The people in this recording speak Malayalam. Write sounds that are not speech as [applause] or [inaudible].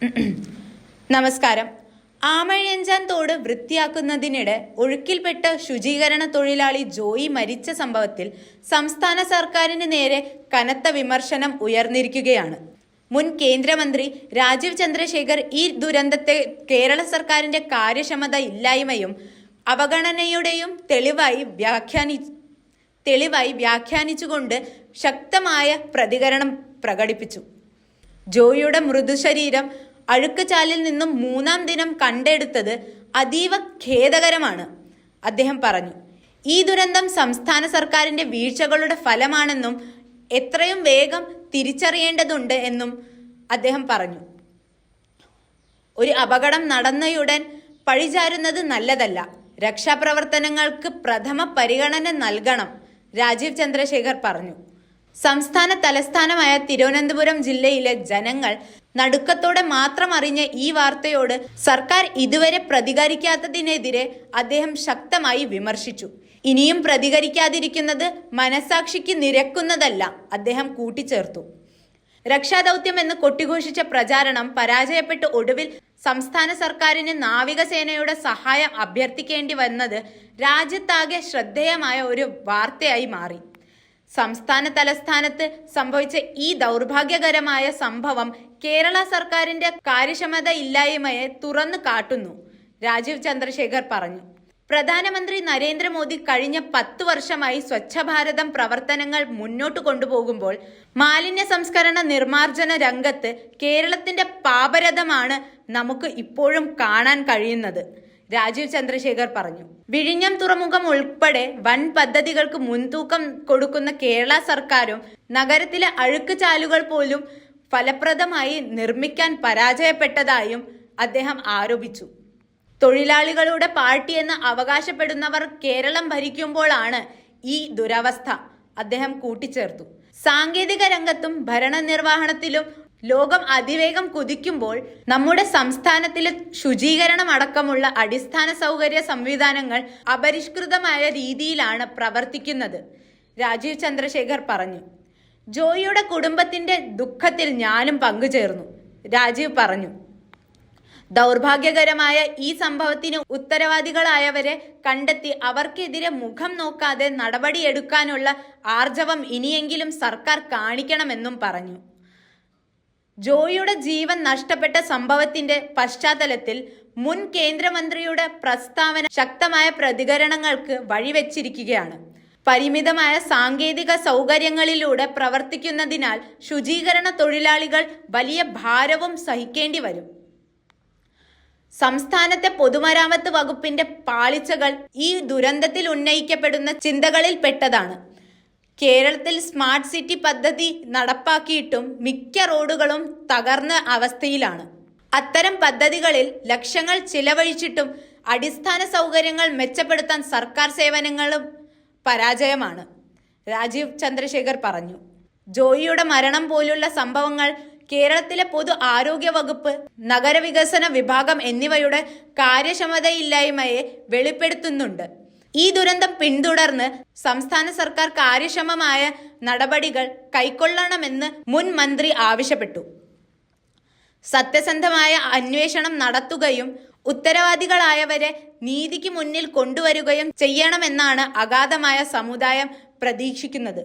[clears throat] നമസ്കാരം. ആമഴയഞ്ചാൻ തോട് വൃത്തിയാക്കുന്നതിനിടെ ഒഴുക്കിൽപ്പെട്ട ശുചീകരണ തൊഴിലാളി ജോയി മരിച്ച സംഭവത്തിൽ സംസ്ഥാന സർക്കാരിന് നേരെ കനത്ത വിമർശനം ഉയർന്നിരിക്കുകയാണ്. മുൻ കേന്ദ്രമന്ത്രി രാജീവ് ചന്ദ്രശേഖർ ഈ ദുരന്തത്തെ കേരള സർക്കാരിന്റെ കാര്യക്ഷമത ഇല്ലായ്മയും അവഗണനയുടെയും തെളിവായി വ്യാഖ്യാനി തെളിവായി വ്യാഖ്യാനിച്ചുകൊണ്ട് ശക്തമായ പ്രതികരണം പ്രകടിപ്പിച്ചു. ജോയിയുടെ മൃദുശരീരം അഴുക്കുചാലിൽ നിന്നും മൂന്നാം ദിനം കണ്ടെടുത്തത് അതീവ ഖേദകരമാണ്. അദ്ദേഹം പറഞ്ഞു ഈ ദുരന്തം സംസ്ഥാന സർക്കാരിന്റെ വീഴ്ചകളുടെ ഫലമാണെന്നും എത്രയും വേഗം തിരിച്ചറിയേണ്ടതുണ്ട് എന്നും അദ്ദേഹം പറഞ്ഞു. ഒരു അപകടം നടന്നയുടൻ പഴിചാരുന്നത് നല്ലതല്ല. രക്ഷാപ്രവർത്തനങ്ങൾക്ക് പ്രഥമ പരിഗണന നൽകണം രാജീവ് ചന്ദ്രശേഖർ പറഞ്ഞു. സംസ്ഥാന തലസ്ഥാനമായ തിരുവനന്തപുരം ജില്ലയിലെ ജനങ്ങൾ നടുക്കത്തോടെ മാത്രം അറിഞ്ഞ ഈ വാർത്തയോട് സർക്കാർ ഇതുവരെ പ്രതികരിക്കാത്തതിനെതിരെ അദ്ദേഹം ശക്തമായി വിമർശിച്ചു. ഇനിയും പ്രതികരിക്കാതിരിക്കുന്നത് മനസാക്ഷിക്ക് നിരക്കുന്നതല്ല അദ്ദേഹം കൂട്ടിച്ചേർത്തു. രക്ഷാദൗത്യം എന്ന് കൊട്ടിഘോഷിച്ച പ്രചാരണം പരാജയപ്പെട്ട് ഒടുവിൽ സംസ്ഥാന സർക്കാരിന് നാവികസേനയുടെ സഹായം അഭ്യർത്ഥിക്കേണ്ടി വന്നത് രാജ്യത്താകെ ശ്രദ്ധേയമായ ഒരു വാർത്തയായി മാറി. സംസ്ഥാന തലസ്ഥാനത്ത് സംഭവിച്ച ഈ ദൗർഭാഗ്യകരമായ സംഭവം കേരള സർക്കാരിന്റെ കാര്യക്ഷമത ഇല്ലായ്മയെ തുറന്നു കാട്ടുന്നു. രാജീവ് ചന്ദ്രശേഖർ പറഞ്ഞു. പ്രധാനമന്ത്രി നരേന്ദ്രമോദി കഴിഞ്ഞ പത്തു വർഷമായി സ്വച്ഛ ഭാരതം പ്രവർത്തനങ്ങൾ മുന്നോട്ട് കൊണ്ടുപോകുമ്പോൾ മാലിന്യ സംസ്കരണ നിർമാർജന രംഗത്ത് കേരളത്തിന്റെ പാപരഥമാണ് നമുക്ക് ഇപ്പോഴും കാണാൻ കഴിയുന്നത്. രാജീവ് ചന്ദ്രശേഖർ പറഞ്ഞു. വിഴിഞ്ഞം തുറമുഖം ഉൾപ്പെടെ വൻ പദ്ധതികൾക്ക് മുൻതൂക്കം കൊടുക്കുന്ന കേരള സർക്കാരും നഗരത്തിലെ അഴുക്ക് ചാലുകൾ പോലും ഫലപ്രദമായി നിർമ്മിക്കാൻ പരാജയപ്പെട്ടതായും അദ്ദേഹം ആരോപിച്ചു. തൊഴിലാളികളുടെ പാർട്ടി എന്ന് അവകാശപ്പെടുന്നവർ കേരളം ഭരിക്കുമ്പോഴാണ് ഈ ദുരവസ്ഥ അദ്ദേഹം കൂട്ടിച്ചേർത്തു. സാങ്കേതിക രംഗത്തും ഭരണനിർവഹണത്തിലും ലോകം അതിവേഗം കുതിക്കുമ്പോൾ നമ്മുടെ സംസ്ഥാനത്തിലെ ശുചീകരണം അടക്കമുള്ള അടിസ്ഥാന സൗകര്യ സംവിധാനങ്ങൾ അപരിഷ്കൃതമായ രീതിയിലാണ് പ്രവർത്തിക്കുന്നത്. രാജീവ് ചന്ദ്രശേഖർ പറഞ്ഞു. ജോയിയുടെ കുടുംബത്തിന്റെ ദുഃഖത്തിൽ ഞാനും പങ്കുചേർന്നു. രാജീവ് പറഞ്ഞു. ദൗർഭാഗ്യകരമായ ഈ സംഭവത്തിന് ഉത്തരവാദികളായവരെ കണ്ടെത്തി അവർക്കെതിരെ മുഖം നോക്കാതെ നടപടിയെടുക്കാനുള്ള ആർജവം ഇനിയെങ്കിലും സർക്കാർ കാണിക്കണമെന്നും പറഞ്ഞു. ജോയിയുടെ ജീവൻ നഷ്ടപ്പെട്ട സംഭവത്തിന്റെ പശ്ചാത്തലത്തിൽ മുൻ കേന്ദ്രമന്ത്രിയുടെ പ്രസ്താവന ശക്തമായ പ്രതികരണങ്ങൾക്ക് വഴിവെച്ചിരിക്കുകയാണ്. പരിമിതമായ സാങ്കേതിക സൗകര്യങ്ങളിലൂടെ പ്രവർത്തിക്കുന്നതിനാൽ ശുചീകരണ തൊഴിലാളികൾ വലിയ ഭാരവും സഹിക്കേണ്ടി വരും. സംസ്ഥാനത്തെ പൊതുമരാമത്ത് വകുപ്പിന്റെ പാളിച്ചകൾ ഈ ദുരന്തത്തിൽ ഉന്നയിക്കപ്പെടുന്ന ചിന്തകളിൽ പെട്ടതാണ് കേരളത്തിൽ സ്മാർട്ട് സിറ്റി പദ്ധതി നടപ്പാക്കിയിട്ടും മിക്ക റോഡുകളും തകർന്ന അവസ്ഥയിലാണ്. അത്തരം പദ്ധതികളിൽ ലക്ഷങ്ങൾ ചിലവഴിച്ചിട്ടും അടിസ്ഥാന സൗകര്യങ്ങൾ മെച്ചപ്പെടുത്താൻ സർക്കാർ സേവനങ്ങളും പരാജയമാണ്. രാജീവ് ചന്ദ്രശേഖർ പറഞ്ഞു. ജോയിയുടെ മരണം പോലുള്ള സംഭവങ്ങൾ കേരളത്തിലെ പൊതു ആരോഗ്യ വകുപ്പ് നഗരവികസന വിഭാഗം എന്നിവയുടെ കാര്യക്ഷമതയില്ലായ്മയെ വെളിപ്പെടുത്തുന്നുണ്ട്. ഈ ദുരന്തം പിന്തുടർന്ന് സംസ്ഥാന സർക്കാർ കാര്യക്ഷമമായ നടപടികൾ കൈക്കൊള്ളണമെന്ന് മുൻ മന്ത്രി ആവശ്യപ്പെട്ടു. സത്യസന്ധമായ അന്വേഷണം നടത്തുകയും ഉത്തരവാദികളായവരെ നീതിക്ക് മുന്നിൽ കൊണ്ടുവരികയും ചെയ്യണമെന്നാണ് അഗാധമായ സമുദായം പ്രതീക്ഷിക്കുന്നത്.